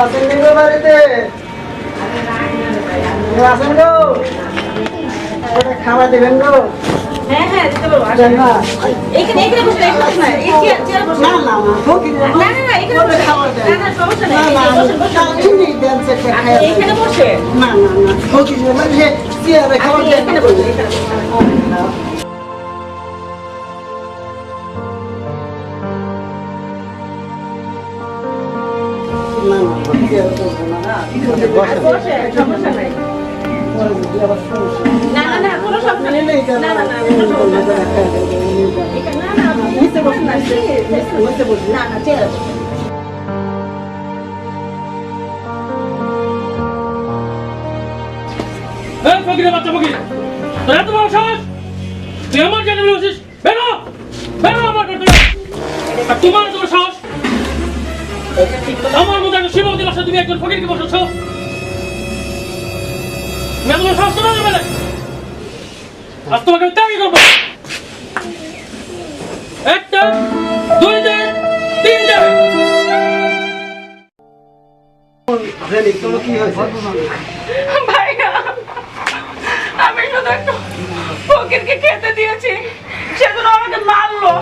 আছেন গো বাড়িতে আছেন গো ওটা খাবার দেবেন গো হ্যাঁ হ্যাঁ দিতে পারব এখানে এখানে বসে না না না না এখানে বসে দেন না না সমস্যা না নেই না বসে বসে এখানে বসে না না না ফকির মানে চেয়ারে খাবার দেন এখানে বসে না চেয়ারে বসে এই ফকিরের তোমার এত সাহস? আমার মতো একটা তুমি একজন ফকিরকে বসাচ্ছ তুমি এত সাহস বেলে আজ তোমাকে আমি ত্যাগই করব। একটা, দুইটা একটু ফকিরকে খেতে দিয়েছি। সেজন্য আমাকে মারলো।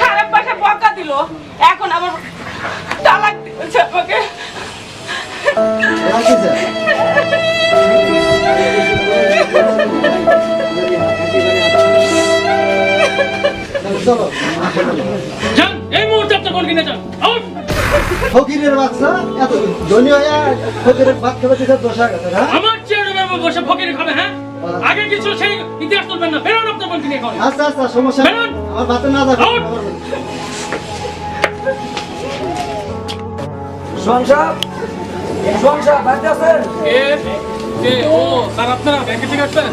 খারাপ ভাষা বকা দিল। এখন আবার তালাক দিয়েছে আমাকে যান এই মুহূর্তে আপনার বোনকে নিয়ে যান। আউট! ফকিরের বাচ্চা এত ধনী হয়ে ফকিরের ভাত খেতে খেতে দশা গেছে না আমার চেয়ারে বসে ফকির খাবে হ্যাঁ? আগে কিছু সেই ইতিহাস তুলবেন না বেরোন আপনার বোনকে নিয়ে এখন। আচ্ছা আচ্ছা সমস্যা। আমার ভাতে না যাবে বাড়িতে আছেন? কে ও স্যার আপনারা ব্যাংকে থেকে আসছেন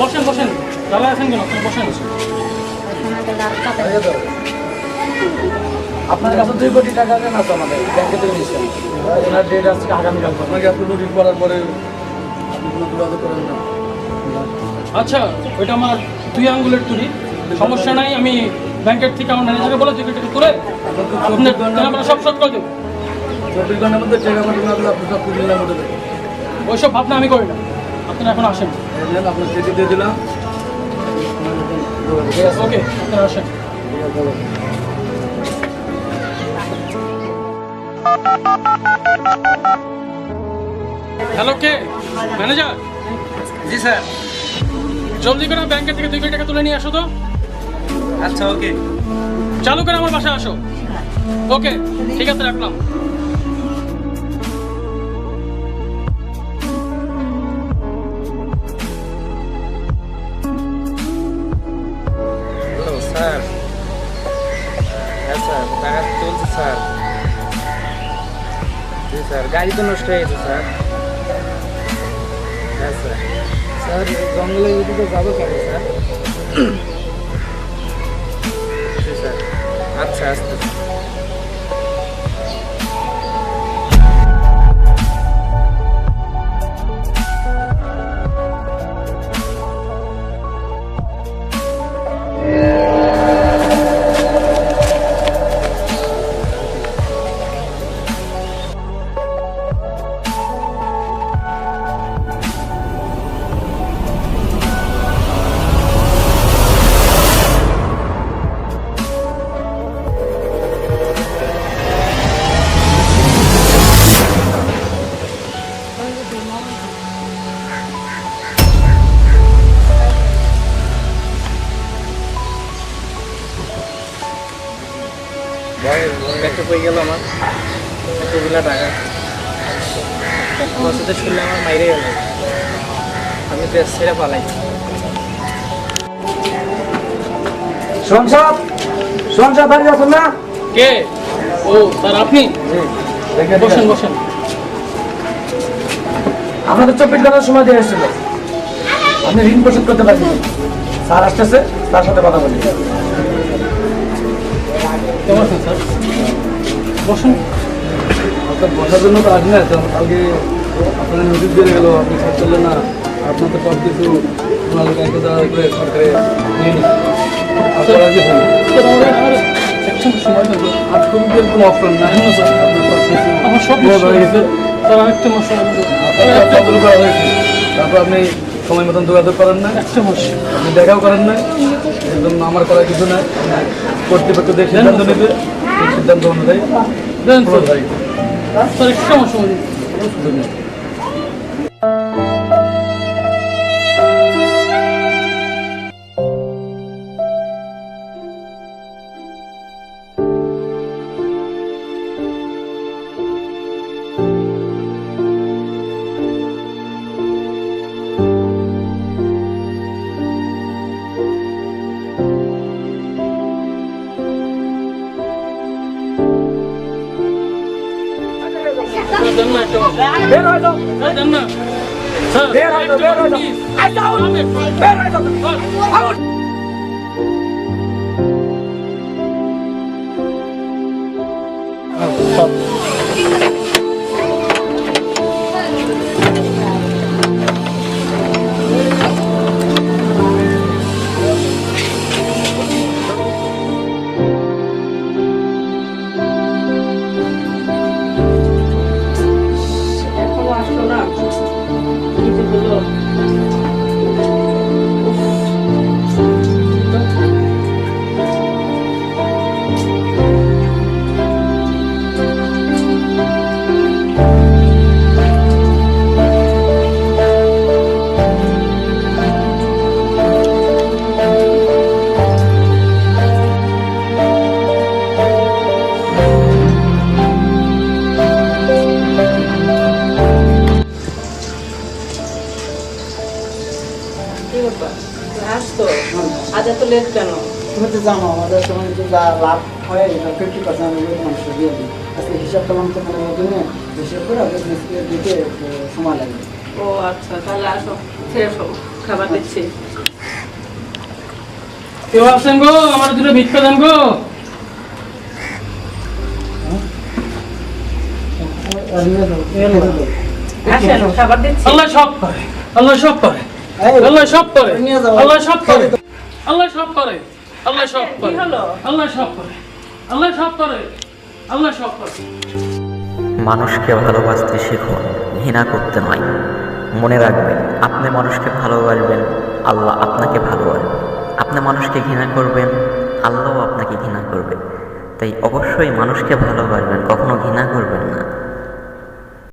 বসেন বসেন। দাদা আছেন কেন? আপনি বসেন। আপনার কাছে দুই কোটি টাকা দেন আছে আমাদের? ব্যাংকে থেকে নিয়েছেন। ওনার ডেট আজকে আগামীকাল আপনাকে আপনি নোটিশ করার পরে আপনি কোনো যোগাযোগ করেন না। আচ্ছা ওইটা আমার দুই আঙ্গুলের তুলি। সমস্যা নাই আমি ব্যাংকের থেকে আমার ম্যানেজারকে বলে দুই আপনার সব শোধ করে দেবো? চব্বিশ ঘণ্টার মধ্যে টাকা পাঠানো না দিলে আপনি সব দেবেন ওইসব ভাবনা আমি করি না। আপনারা এখন আসেন। আপনার চিঠি দিয়ে দিলাম। ওকে আপনারা আসেন। হ্যালো কে? ম্যানেজার? জি স্যার। জলদি করে ব্যাংকের থেকে দুই কোটি টাকা তুলে নিয়ে আসো তো। আচ্ছা ওকে। চালু করে আমার বাসায় আসো। ওকে ঠিক আছে রাখলাম। গাড়ি তো নষ্ট হয়ে গেছে, স্যার। হ্যাঁ স্যার। স্যার জঙ্গলে যদি তো যাব কেন, স্যার? স্যার। আচ্ছা আচ্ছা ভাই একটা হয়ে গেল আমার এতগুলা টাকা বছরতে শুনলে আমার মাইরে গেল আমি দেশ ছেড়ে পালাই সংসার সংসার বাড়িতে আছেন না? কে? ও স্যার আপনি? বসেন বসেন। আপনাদের চব্বিশ ঘণ্টার সময় দিয়ে এসেছিল আপনি ঋণ পরিশোধ করতে পারবেন স্যার আসতেছে তার সাথে কথা বলি। কেমন আছেন স্যার? বসুন। আপনার বসার জন্য তো আসেন না তো কালকে আপনাদের নোটিশ দিয়ে গেল আপনি কাজ করলেন না আপনার তো সব কিছু কাছে দেওয়ার উপরে সরকারে নিয়ে নিচ্ছে আপনারা স্যার, আমাদের- আমাদের সময় থাকবে। কোনো অপশন নাই। আপনার সব কিছু আমার সব হয়ে গেছে। স্যার একটা শুরু করা হয়েছে। তারপর আপনি সময় মতন যোগাযোগ করেন না। একটা মাস আপনি দেখাও করেন না। একদম আমার করার কিছু না। কর্তৃপক্ষ যে সিদ্ধান্ত নেবে সিদ্ধান্ত অনুযায়ী স্যার একটা মাস দেন না একটা মাস স্যার, দেন না স্যার একটা মাস, please। স্যার, এখনও এত লেট কেন? তুমি তো জানো আমাদের সময় যে যা লাভ হয় এটা ফিফটি পার্সেন্ট আমি মানুষ দিয়ে দিই আজকে হিসাব করলাম তো মানে মধ্যে হিসাব করে বিজনেসকে দিতে সময় লাগবে ও আচ্ছা তাহলে আসো ফ্রেশ হও খাবার দিচ্ছি। কেউ আছেন গো? আমার দুটো ভিক্ষা দেন গো। আল্লাহ সব করে আল্লাহ সব করে আল্লাহ সব করে আল্লাহ সব করে। আল্লাহ সব করে। আল্লাহ সব করে। আল্লাহ সব করে। আল্লাহ সব করে। আল্লাহ সব করে। মানুষকে ভালোবাসতে শিখুন ঘৃণা করতে নয়। মনে রাখবেন আপনি মানুষকে ভালোবাসবেন আল্লাহ আপনাকে ভালোবাসবেন আপনি মানুষকে ঘৃণা করবেন আল্লাহও আপনাকে ঘৃণা করবে। তাই অবশ্যই মানুষকে ভালোবাসবেন কখনো ঘৃণা করবেন না।